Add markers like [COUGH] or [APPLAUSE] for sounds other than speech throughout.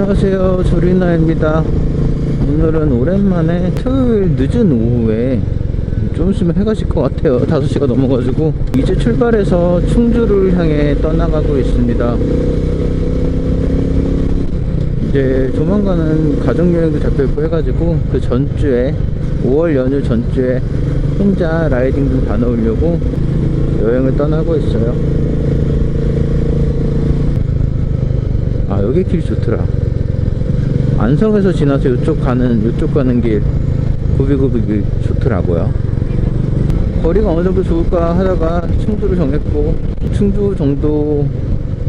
안녕하세요. 조리나입니다. 오늘은 오랜만에 토요일 늦은 오후에 좀 있으면 해가 질 것 같아요. 5시가 넘어가지고. 이제 출발해서 충주를 향해 떠나가고 있습니다. 이제 조만간은 가족여행도 잡혀있고 해가지고 그 전주에 5월 연휴 전주에 혼자 라이딩 좀 다녀오려고 여행을 떠나고 있어요. 아 여기 길 좋더라 안성에서 지나서 이쪽 가는 이쪽 가는 길 구비구비 길 좋더라고요. 거리가 어느 정도 좋을까 하다가 충주를 정했고 충주 정도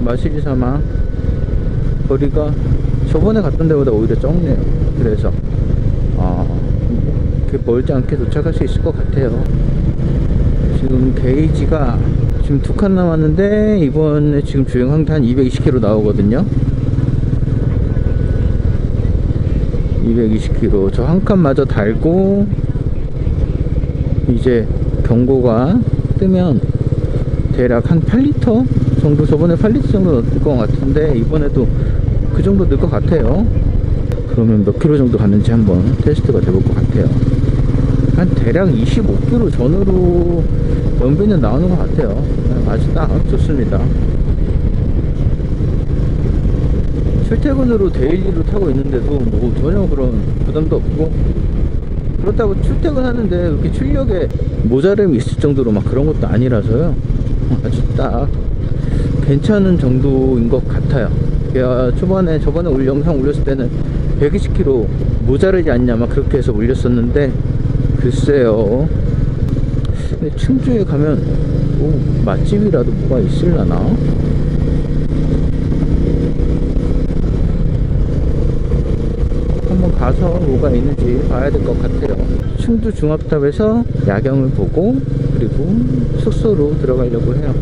마시지 삼아 거리가 저번에 갔던 데보다 오히려 적네요. 그래서 아 멀지 않게 도착할 수 있을 것 같아요. 지금 게이지가 지금 두 칸 남았는데 이번에 지금 주행한 게 한 220km 나오거든요 220km 저 한 칸마저 달고 이제 경고가 뜨면 대략 한 8리터 정도 저번에 8리터 정도 넣을 것 같은데 이번에도 그 정도 넣을 것 같아요. 그러면 몇 킬로 정도 갔는지 한번 테스트가 돼볼 것 같아요. 한 대략 25km 전후로 연비는 나오는 것 같아요. 아주 딱 좋습니다 출퇴근으로 데일리로 타고 있는데도 뭐 전혀 그런 부담도 없고. 그렇다고 출퇴근하는데 이렇게 출력에 모자름이 있을 정도로 막 그런 것도 아니라서요. 아주 딱 괜찮은 정도인 것 같아요. 야, 초반에 저번에 올 영상 올렸을 때는 120km 모자르지 않냐 막 그렇게 해서 올렸었는데 글쎄요. 근데 충주에 가면 뭐 맛집이라도 뭐가 있을라나 한번 가서 뭐가 있는지 봐야 될 것 같아요. 충주 중압탑에서 야경을 보고 그리고 숙소로 들어가려고 해요.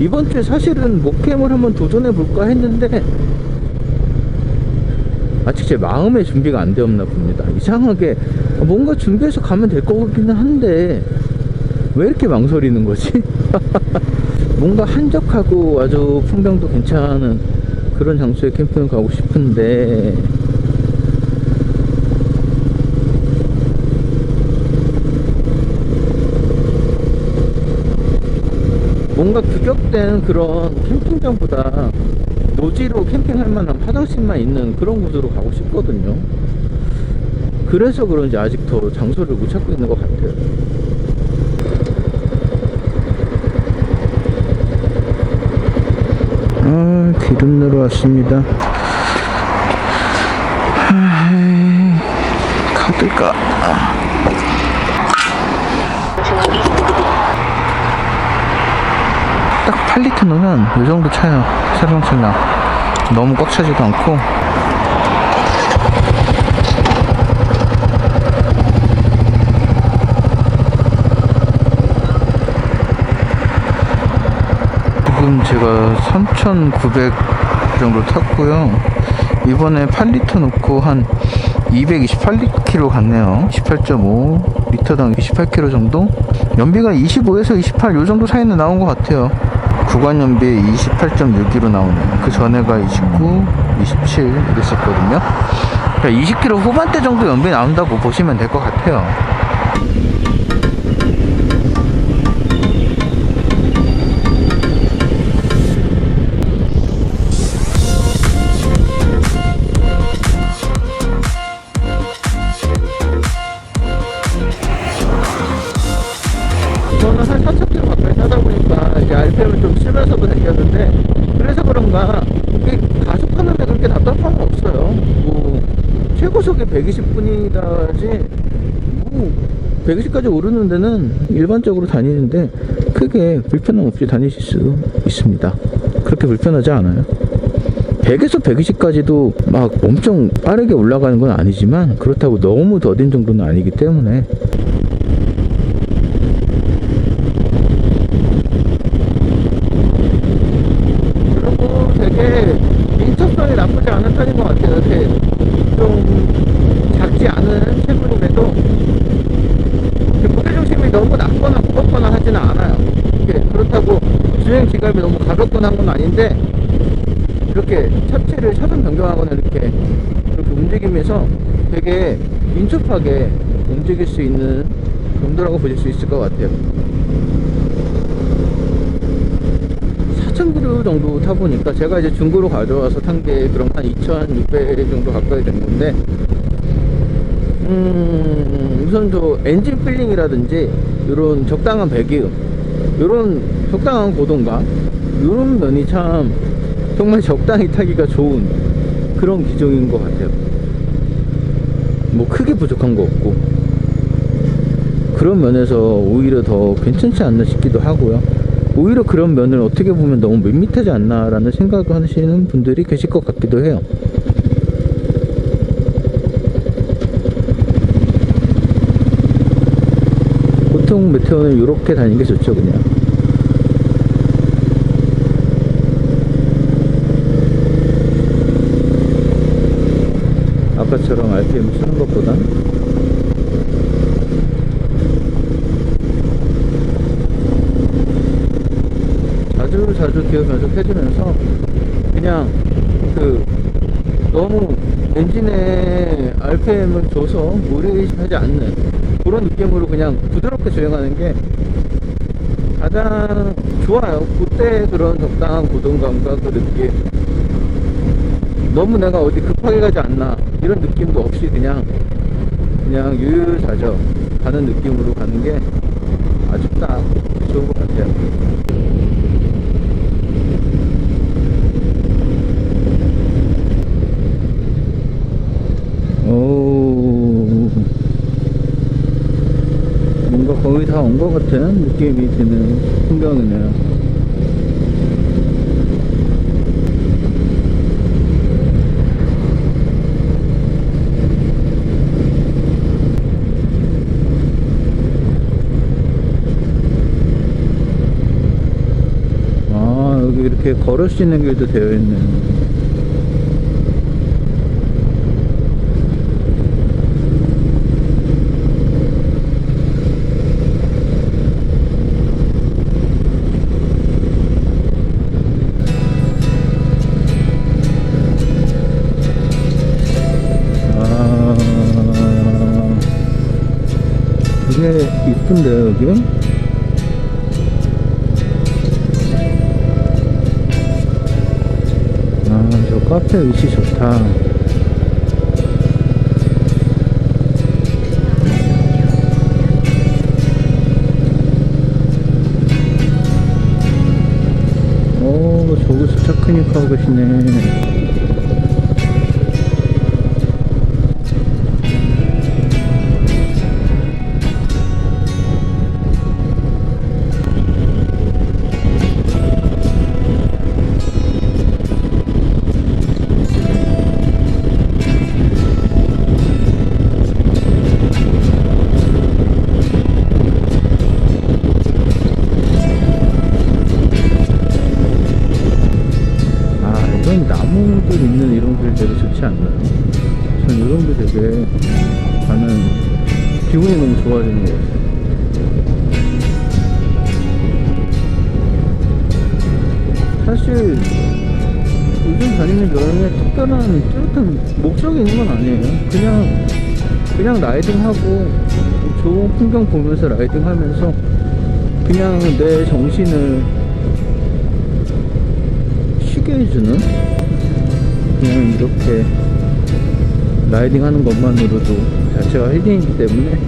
이번 주에 사실은 목캠을 한번 도전해 볼까 했는데 아직 제 마음의 준비가 안 되었나 봅니다. 이상하게 뭔가 준비해서 가면 될 것 같기는 한데 왜 이렇게 망설이는 거지? [LAUGHS] 뭔가 한적하고 아주 풍경도 괜찮은 그런 장소에 캠핑을 가고 싶은데. 뭔가 규격된 그런 캠핑장보다 노지로 캠핑할 만한 화장실만 있는 그런 곳으로 가고 싶거든요. 그래서 그런지 아직 더 장소를 못 찾고 있는 것 같아요 아 기름 넣으러 왔습니다. 아, 카드가 딱 8리터 넣으면 이 정도 차요. 설렁설렁 너무 꽉 차지도 않고 지금 제가 3,900 정도 탔고요. 이번에 8리터 넣고 한 228km 갔네요. 28.5 리터당 28km 정도? 연비가 25에서 28 요 정도 사이는 나온 것 같아요. 구간 연비에 28.6km 나오네요. 그 전에가 29, 27 이랬었거든요. 그러니까 20km 후반대 정도 연비 나온다고 보시면 될 것 같아요. 120분이다지 뭐 120까지 오르는 데는 일반적으로 다니는데 크게 불편함 없이 다니실 수 있습니다. 그렇게 불편하지 않아요. 100에서 120까지도 막 엄청 빠르게 올라가는 건 아니지만 그렇다고 너무 더딘 정도는 아니기 때문에 그리고 되게 민첩성이 나쁘지 않은 편인 것 같아요. 이렇게 좀 작지 않은 체구임에도 무게중심이 너무 낮거나 무겁거나 하지는 않아요. 이게 그렇다고 주행 직 지갑이 너무 가볍거나 한 건 아닌데 이렇게 차체를 차선 변경하거나 이렇게 이렇게 움직이면서 되게 민첩하게 움직일 수 있는 정도라고 보실 수 있을 것 같아요. 4,000km 정도 타보니까 제가 이제 중고로 가져와서 탄 게 그럼 한 2,600 정도 가까이 된 건데 음, 우선 저 엔진 필링이라든지 이런 적당한 배기음 이런 적당한 고동감 이런 면이 참 정말 적당히 타기가 좋은 그런 기종인 것 같아요. 뭐 크게 부족한 거 없고. 그런 면에서 오히려 더 괜찮지 않나 싶기도 하고요. 오히려 그런 면을 어떻게 보면 너무 밋밋하지 않나 라는 생각을 하시는 분들이 계실 것 같기도 해요. 보통 메테오는 이렇게 다니는 게 좋죠 그냥 아까처럼 RPM 쓰는 것보단 자주 자주 기어 변속해주면서 그냥 그 너무 엔진에 RPM을 줘서 무리하지 않는 그런 느낌으로 그냥 부드럽게 주행하는 게 가장 좋아요. 그때 그런 적당한 고동감과 그 느낌. 너무 내가 어디 급하게 가지 않나 이런 느낌도 없이 그냥 그냥 유유자적 가는 느낌으로 가는 게 아주 딱 좋은 것 같아요. 오 뭔가 거의 다 온 것 같은 느낌이 드는 풍경이네요. 아 여기 이렇게 걸을 수 있는 길도 되어 있네. 아, 이쁜데요, 여기? 카페 위치 좋다. 사실 요즘 다니는 여행에 특별한 뚜렷한 목적이 있는 건 아니에요. 그냥 그냥 라이딩하고 좋은 풍경 보면서 라이딩하면서 그냥 내 정신을 쉬게 해주는 그냥 이렇게 라이딩 하는 것만으로도 자체가 힐링이기 때문에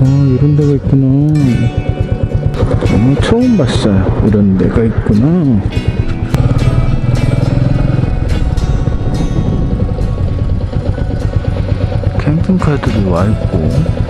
아 이런 데가 있구나 정말 처음 봤어요. 이런 데가 있구나. 캠핑카들이 와 있고.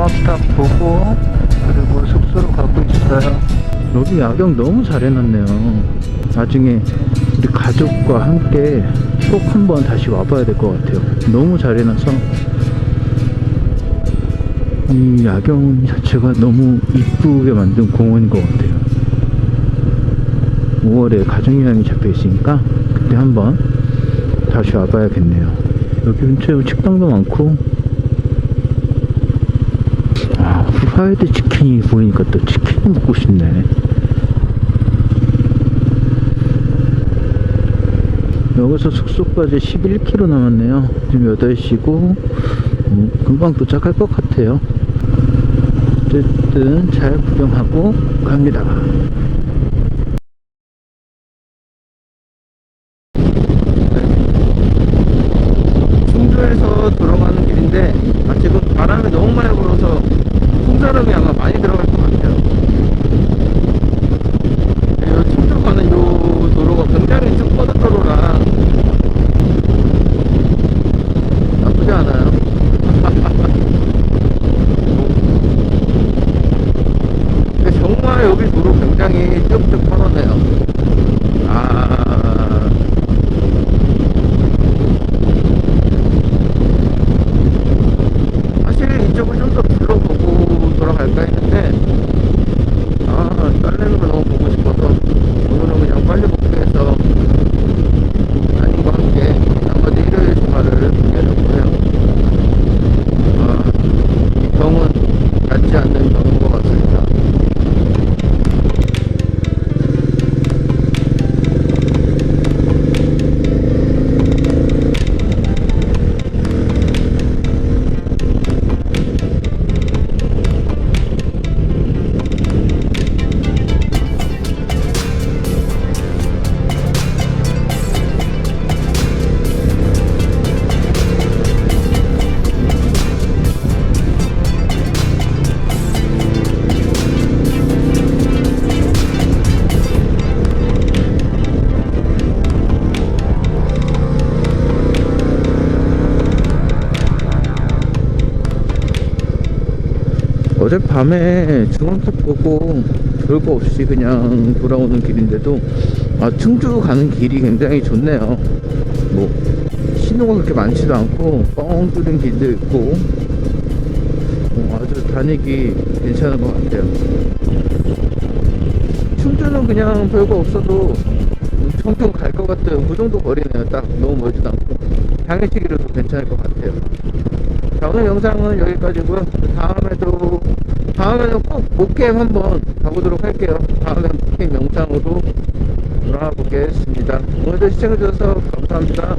종합탑 보고. 그리고 숙소로 가고 있어요. 여기 야경 너무 잘 해놨네요. 나중에 우리 가족과 함께 꼭 한번 다시 와봐야 될 것 같아요. 너무 잘 해놔서. 이 야경 자체가 너무 이쁘게 만든 공원인 것 같아요. 5월에 가족여행이 잡혀 있으니까 그때 한번 다시 와봐야겠네요. 여기 근처에 식당도 많고 아, 후라이드 치킨이 보이니까 또 치킨 먹고 싶네. 여기서 숙소까지 11km 남았네요. 지금 8시고, 음, 금방 도착할 것 같아요. 어쨌든 잘 구경하고 갑니다. 충주에서 돌아가는 길인데 아, 지금 바람이 너무 많이 불어서 풍사람이 아마 많이 들어갈 것 같아요. 이 충주 가는 요 도로가 굉장히 쭉 뻗은 도로라 나쁘지 않아요. 근데 정말 여기 도로 굉장히 쭉쭉 뻗어네요. 아. 사실 이쪽을 좀 더 둘러보고 돌아갈까 했는데 아 딸내는 걸 너무 보고 싶어서 오늘은 그냥 빨리 복귀해서 아님과 함께 나머지 일요일 주말을 보내려고 해요 아 병은 낫지 않는 병 밤에 중앙탑 보고 별거 없이 그냥 돌아오는 길인데도 아 충주 가는 길이 굉장히 좋네요. 뭐 신호가 그렇게 많지도 않고 뻥 뚫린 길도 있고 어, 아주 다니기 괜찮은 것 같아요. 충주는 그냥 별거 없어도 청평 갈 것 같은 그 정도 거리네요. 딱 너무 멀지도 않고. 당일치기로도 괜찮을 것 같아요. 자 오늘 영상은 여기까지고요. 다음에도 다음에는 꼭 목게임 한번 가보도록 할게요. 다음에 목게임 영상으로 돌아와 보겠습니다. 오늘도 시청해주셔서 감사합니다